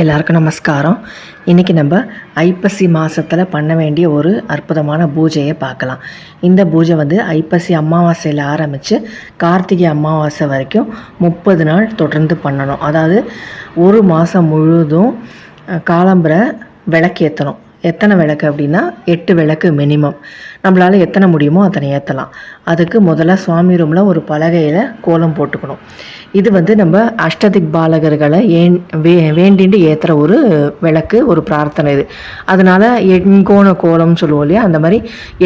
எல்லாருக்கும் நமஸ்காரம். இன்றைக்கி நம்ம ஐப்பசி மாதத்தில் பண்ண வேண்டிய ஒரு அற்புதமான பூஜையை பார்க்கலாம். இந்த பூஜை வந்து ஐப்பசி அமாவாசையில் ஆரம்பித்து கார்த்திகை அமாவாசை வரைக்கும் முப்பது நாள் தொடர்ந்து பண்ணணும். அதாவது ஒரு மாதம் முழுதும் காலம்புரை விளக்கு விளக்கேற்றணும் எத்தனை விளக்கு அப்படின்னா எட்டு விளக்கு மினிமம். நம்மளால் எத்தனை முடியுமோ அத்தனை ஏற்றலாம் அதுக்கு முதல்ல சுவாமி ரூமில் ஒரு பலகையில் கோலம் போட்டுக்கணும். இது வந்து நம்ம அஷ்டதிக் பாலகர்களை ஏன் வே வேண்டிண்டு ஏற்றுற ஒரு விளக்கு ஒரு பிரார்த்தனை இது. அதனால எண்கோண கோலம்னு சொல்லுவோம் இல்லையா? அந்த மாதிரி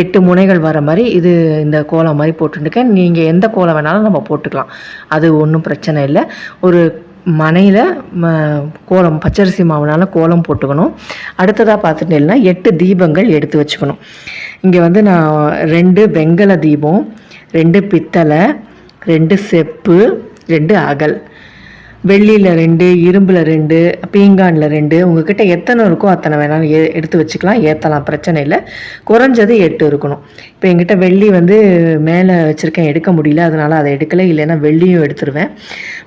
எட்டு முனைகள் வர மாதிரி இது இந்த கோலம் மாதிரி போட்டுருக்கேன் நீங்கள் எந்த கோலம் வேணாலும் நம்ம போட்டுக்கலாம். அது ஒன்றும் பிரச்சனை இல்லை. ஒரு மனையில் ம கோலம் பச்சரிசி மாவுனால கோலம் போட்டுக்கணும். அடுத்ததாக பார்த்துட்டேன்னா எட்டு தீபங்கள் எடுத்து வச்சுக்கணும். இங்கே வந்து நான் ரெண்டு வெங்கல தீபம் ரெண்டு பித்தளை ரெண்டு செப்பு ரெண்டு அகல் வெள்ளியில் ரெண்டு இரும்பில் ரெண்டு பீங்கானில் ரெண்டு உங்ககிட்ட எத்தனை இருக்கோ அத்தனை வேணாலும் ஏ எடுத்து வச்சுக்கலாம் ஏற்றலாம் பிரச்சனை இல்லை. குறைஞ்சது எட்டு இருக்கணும். இப்போ என்கிட்ட வெள்ளி வந்து மேலே வச்சுருக்கேன் எடுக்க முடியல அதனால் அதை எடுக்கலை. இல்லைன்னா வெள்ளியும் எடுத்துருவேன்.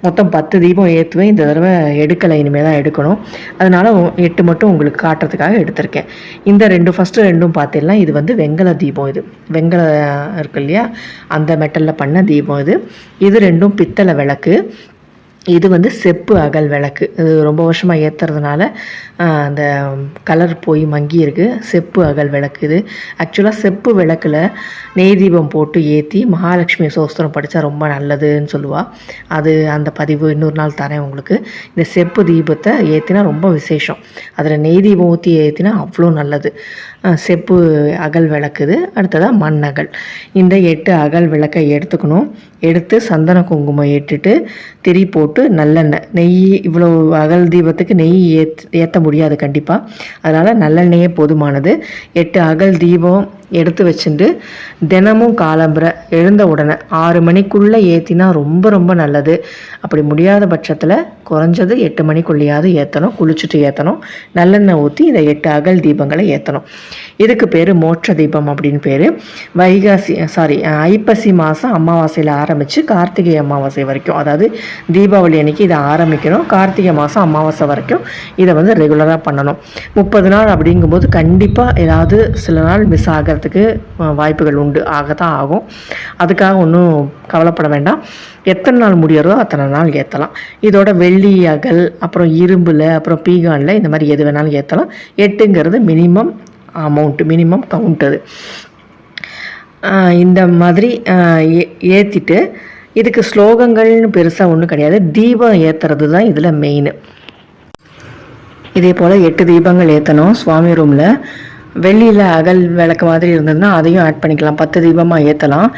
மொத்தம் பத்து தீபம் ஏற்றுவேன் இந்த தடவை எடுக்கலை இனிமேல் தான் எடுக்கணும். அதனால் எட்டு மட்டும் உங்களுக்கு காட்டுறதுக்காக எடுத்திருக்கேன். இந்த ரெண்டு ஃபஸ்ட்டு ரெண்டும் பார்த்தீங்கன்னா இது வந்து வெங்கல தீபம் இது. வெங்கல இருக்கு இல்லையா? அந்த மெட்டலில் பண்ண தீபம் இது. இது ரெண்டும் பித்தளை விளக்கு. இது வந்து செப்பு அகல் விளக்கு. இது ரொம்ப வருஷமாக ஏற்றுறதுனால அந்த கலர் போய் மங்கியிருக்கு செப்பு அகல் விளக்கு இது. ஆக்சுவலாக செப்பு விளக்கில் நெய் தீபம் போட்டு ஏற்றி மகாலட்சுமி சோஸ்திரம் படித்தா ரொம்ப நல்லதுன்னு சொல்லுவாள் அது அந்த பதிவு இன்னொரு நாள் தரேன் உங்களுக்கு. இந்த செப்பு தீபத்தை ஏற்றினா ரொம்ப விசேஷம். அதில் நெய் தீபம் ஊற்றி ஏற்றினா அவ்வளோ நல்லது. செப்பு அகல் விளக்குது. அடுத்ததாக மண் அகல் இந்த எட்டு அகல் விளக்கை எடுத்துக்கணும். எடுத்து சந்தன குங்குமம் இட்டுட்டு திரி போட்டு நல்லெண்ணெய் நெய் இவ்வளோ அகல் தீபத்துக்கு நெய் ஏத் ஏற்ற முடியாது கண்டிப்பாக அதனால் நல்லெண்ணெயே போதுமானது. எட்டு அகல் தீபம் எடுத்து வச்சுட்டு தினமும் காலம்புரை எழுந்த உடனே ஆறு மணிக்குள்ளே ஏற்றினா ரொம்ப ரொம்ப நல்லது. அப்படி முடியாத பட்சத்தில் குறைஞ்சது எட்டு மணிக்குள்ளேயாவது ஏற்றணும் குளிச்சுட்டு ஏற்றணும் நல்லெண்ணெய் ஊற்றி இந்த எட்டு அகல் தீபங்களை ஏற்றணும் இதுக்கு பேர் மோட்ச தீபம் அப்படின்னு பேர். வைகாசி சாரி ஐப்பசி மாதம் அமாவாசையில் ஆரம்பித்து கார்த்திகை அமாவாசை வரைக்கும். அதாவது தீபாவளி அன்னைக்கு இதை ஆரம்பிக்கணும். கார்த்திகை மாதம் அமாவாசை வரைக்கும் இதை வந்து ரெகுலராக பண்ணணும். முப்பது நாள் அப்படிங்கும்போது கண்டிப்பாக ஏதாவது சில நாள் மிஸ் ஆகிறது அஹ், வாய்ப்புகள் உண்டு. ஆகத்தான் ஆகும். அதுக்காக ஒன்றும் கவலைப்பட வேண்டாம். எத்தனை நாள் முடியறதோ அத்தனை நாள் ஏற்றலாம் இதோட வெள்ளி அகல் அப்புறம் இரும்பில் அப்புறம் பீகானில் இந்த மாதிரி எது வேணாலும் ஏற்றலாம் எட்டுங்கிறது மினிமம் அமௌண்ட் மினிமம் கவுண்ட் அது. இந்த மாதிரி ஏற்றிட்டு ஏ- இதுக்கு ஸ்லோகங்கள்னு பெருசாக ஒன்றும் கிடையாது. தீபம் ஏற்றுறது தான் இதில் மெயின் இதே போல் எட்டு தீபங்கள் ஏற்றணும் சுவாமி ரூமில் வெள்ளியில் அகல் விளக்கு மாதிரி இருந்ததுன்னா அதையும் ஆட் பண்ணிக்கலாம். பத்து தீபமாக ஏற்றலாம்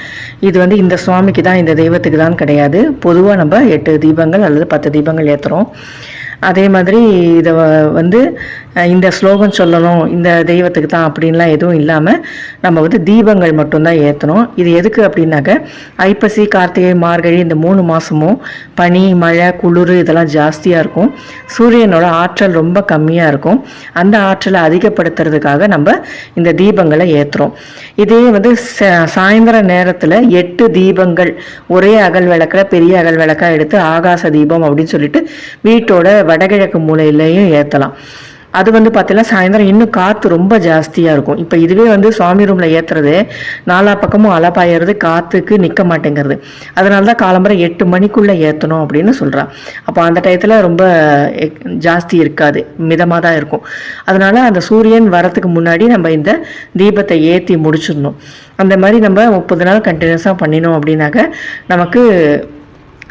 இது வந்து இந்த சுவாமிக்கு தான் இந்த தெய்வத்துக்கு தான் கிடையாது. பொதுவாக நம்ம எட்டு தீபங்கள் அல்லது பத்து தீபங்கள் ஏற்றுறோம் அதே மாதிரி இதை வந்து இந்த ஸ்லோகம் சொல்லணும் இந்த தெய்வத்துக்கு தான் அப்படின்லாம் எதுவும் இல்லாமல் நம்ம வந்து தீபங்கள் மட்டும்தான் ஏற்றணும் இது எதுக்கு அப்படின்னாக்க ஐப்பசி கார்த்திகை மார்கழி இந்த மூணு மாதமும் பனி மழை குளிர் இதெல்லாம் ஜாஸ்தியாக இருக்கும். சூரியனோட ஆற்றல் ரொம்ப கம்மியாக இருக்கும். அந்த ஆற்றலை அதிகப்படுத்துறதுக்காக நம்ம இந்த தீபங்களை ஏற்றுறோம் இதே வந்து ச- சாயந்தர நேரத்தில் எட்டு தீபங்கள் ஒரே அகல் விளக்கில் பெரிய அகல் விளக்கா எடுத்து ஆகாச தீபம் அப்படின்னு சொல்லிட்டு வீட்டோட வடகிழக்கு மூலையிலையும் ஏற்றலாம் அது வந்து பார்த்தீங்கன்னா சாயந்தரம் இன்னும் காற்று ரொம்ப ஜாஸ்தியாக இருக்கும். இப்போ இதுவே வந்து சுவாமி ரூமில் ஏற்றுறது நாலா பக்கமும் அலப்பாயிறது காற்றுக்கு நிற்க மாட்டேங்கிறது. அதனால தான் காலம்பரை எட்டு மணிக்குள்ளே ஏற்றணும் அப்படின்னு சொல்கிறான் அப்போ அந்த டயத்தில் ரொம்ப ஜாஸ்தி இருக்காது. மிதமாக தான் இருக்கும். அதனால அந்த சூரியன் வரத்துக்கு முன்னாடி நம்ம இந்த தீபத்தை ஏற்றி முடிச்சிடணும். அந்த மாதிரி நம்ம முப்பது நாள் கண்டினியூஸாக பண்ணினோம் அப்படின்னாக்க நமக்கு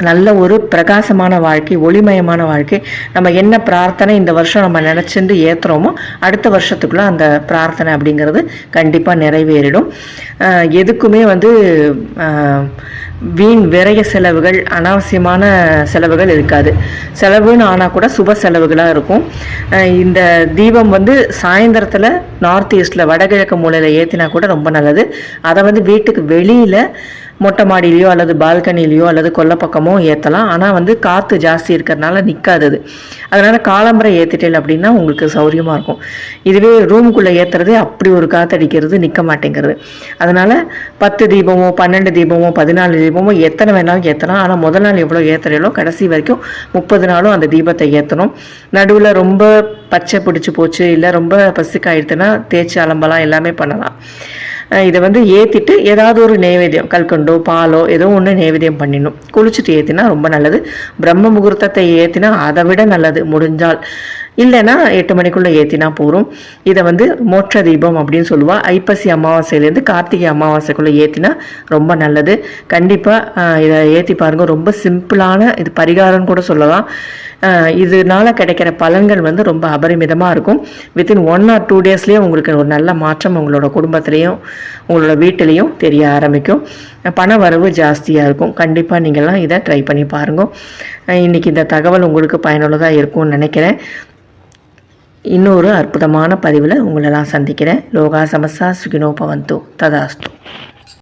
நல்ல ஒரு பிரகாசமான வாழ்க்கை ஒளிமயமான வாழ்க்கை. நம்ம என்ன பிரார்த்தனை இந்த வருஷம் நம்ம நினச்சிருந்து ஏற்றுறோமோ அடுத்த வருஷத்துக்குள்ள அந்த பிரார்த்தனை அப்படிங்கிறது கண்டிப்பாக நிறைவேறிடும். எதுக்குமே வந்து வீண் விரைய செலவுகள் அனாவசியமான செலவுகள் இருக்காது. செலவுன்னு ஆனால் கூட சுப செலவுகளாக இருக்கும். இந்த தீபம் வந்து சாயந்தரத்தில் நார்த் ஈஸ்டில் வடகிழக்கு மூலையில் ஏற்றினா கூட ரொம்ப நல்லது. அதை வந்து வீட்டுக்கு வெளியில் மொட்டை மாடியிலையோ அல்லது பால்கனிலேயோ அல்லது கொல்லப்பக்கமோ ஏற்றலாம் ஆனால் வந்து காற்று ஜாஸ்தி இருக்கிறதுனால நிற்காது அது. அதனால் காலம்பரை ஏற்றிட்டேன் அப்படின்னா உங்களுக்கு சௌரியமாக இருக்கும். இதுவே ரூமுக்குள்ளே ஏற்றுறதே அப்படி ஒரு காற்றடிக்கிறது நிற்க மாட்டேங்கிறது. அதனால் பத்து தீபமோ பன்னெண்டு தீபமோ பதினாலு தீபமோ எத்தனை வேணாலும் ஏற்றலாம் ஆனால் முதல் நாள் எவ்வளோ ஏற்றுறீங்களோ கடைசி வரைக்கும் முப்பது நாளும் அந்த தீபத்தை ஏற்றணும் நடுவில் ரொம்ப பச்சை பிடிச்சி போச்சு இல்லை ரொம்ப பசிக்காயிடுத்துன்னா தேய்ச்சி அலம்பலாம் எல்லாமே பண்ணலாம். இதை வந்து ஏற்றிட்டு ஏதாவது ஒரு நைவேத்தியம் கல்கண்டோ பாலோ ஏதோ ஒன்று நைவேத்தியம் பண்ணிடணும். குளிச்சுட்டு ஏற்றினா ரொம்ப நல்லது. பிரம்ம முகூர்த்தத்தை ஏற்றினா அதை விட நல்லது. முடிஞ்சால். இல்லைன்னா எட்டு மணிக்குள்ளே ஏற்றினா போதும். இதை வந்து மோட்ச தீபம் அப்படின்னு சொல்லுவாள் ஐப்பசி அமாவாசையிலேருந்து கார்த்திகை அமாவாசைக்குள்ளே ஏற்றினா ரொம்ப நல்லது. கண்டிப்பாக இதை ஏற்றி பாருங்கள் ரொம்ப சிம்பிளான இது பரிகாரம்னு கூட சொல்லலாம். இதனால கிடைக்கிற பலன்கள் வந்து ரொம்ப அபரிமிதமாக இருக்கும். வித்தின் ஒன் ஆர் டூ டேஸ்லேயே உங்களுக்கு ஒரு நல்ல மாற்றம் உங்களோட குடும்பத்துலேயும் உங்களோட வீட்டிலையும் தெரிய ஆரம்பிக்கும். பண வரவு ஜாஸ்தியாக இருக்கும். கண்டிப்பாக நீங்கள்லாம் இதை ட்ரை பண்ணி பாருங்கள் இன்றைக்கி இன்னைக்கு இந்த தகவல் உங்களுக்கு பயனுள்ளதாக இருக்கும்னு நினைக்கிறேன். இன்னொரு அற்புதமான பதிவில் உங்களெல்லாம் சந்திக்கிறேன். லோகா சமஸ்தா சுகினோ பவந்தோ ததாஸ்து.